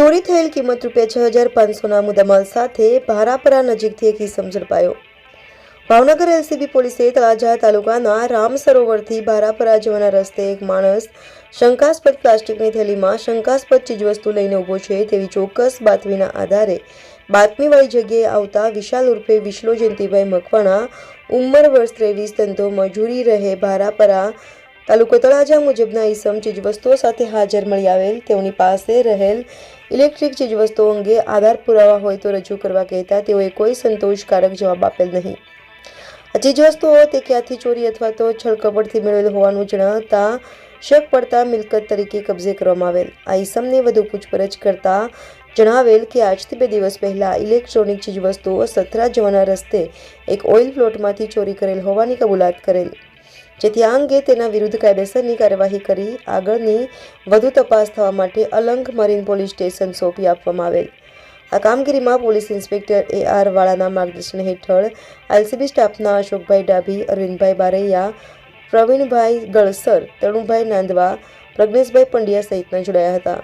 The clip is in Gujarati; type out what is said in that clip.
ચોરી થયેલ કિંમત રૂપિયા છ હજાર પાંચસોના મુદ્દામાલ સાથે ભારાપરા નજીકથી એક ઇસમ ઝડપાયો. ભાવનગર એલસીબી પોલીસે તળાજા તાલુકાના રામ સરોવરથી ભારાપરા જવાના રસ્તે એક માણસ શંકાસ્પદ પ્લાસ્ટિકની થેલીમાં શંકાસ્પદ ચીજવસ્તુ લઈને ઊભો છે તેવી ચોક્કસ બાતમીના આધારે બાતમીવાળી જગ્યાએ આવતા વિશાલ ઉર્ફે વિશલો જયંતિભાઈ મકવાણા ઉંમર વર્ષ ત્રેવીસ, ધંધો મજૂરી રહે, ભારાપરા તાલુકો તળાજા મુજબના ઈસમ ચીજવસ્તુઓ સાથે હાજર મળી આવેલ તેઓની પાસે રહેલ ઇલેક્ટ્રિક ચીજવસ્તુઓ અંગે આધાર પુરાવા હોય તો રજૂ કરવા કહેતા તેઓએ કોઈ સંતોષકારક જવાબ આપેલ નહીં. આ ચીજવસ્તુઓ તે ક્યાંથી ચોરી અથવા તો છળકપટથી મેળવેલ હોવાનું જણાવતા શક પડતા મિલકત તરીકે કબજે કરવામાં આવેલ. આ ઈસમને વધુ પૂછપરછ કરતા જણાવેલ કે આજથી બે દિવસ પહેલાં ઇલેક્ટ્રોનિક ચીજવસ્તુઓ સથરા જવાના રસ્તે એક ઓઇલ પ્લોટમાંથી ચોરી કરેલ હોવાની કબૂલાત કરેલ. જેથી આ અંગે તેના વિરુદ્ધ કાયદેસરની કાર્યવાહી કરી આગળની વધુ તપાસ થવા માટે અલંગ મરીન પોલીસ સ્ટેશન સોંપી આપવામાં આવેલ. આ કામગીરીમાં પોલીસ ઇન્સ્પેક્ટર એ આર વાળાના માર્ગદર્શન હેઠળ એલસીબી સ્ટાફના અશોકભાઈ ડાભી, અરવિંદભાઈ બારૈયા, પ્રવીણભાઈ ગળસર, તરુણભાઈ નાંદવા, પ્રજ્ઞેશભાઈ પંડ્યા સહિતના જોડાયા હતા.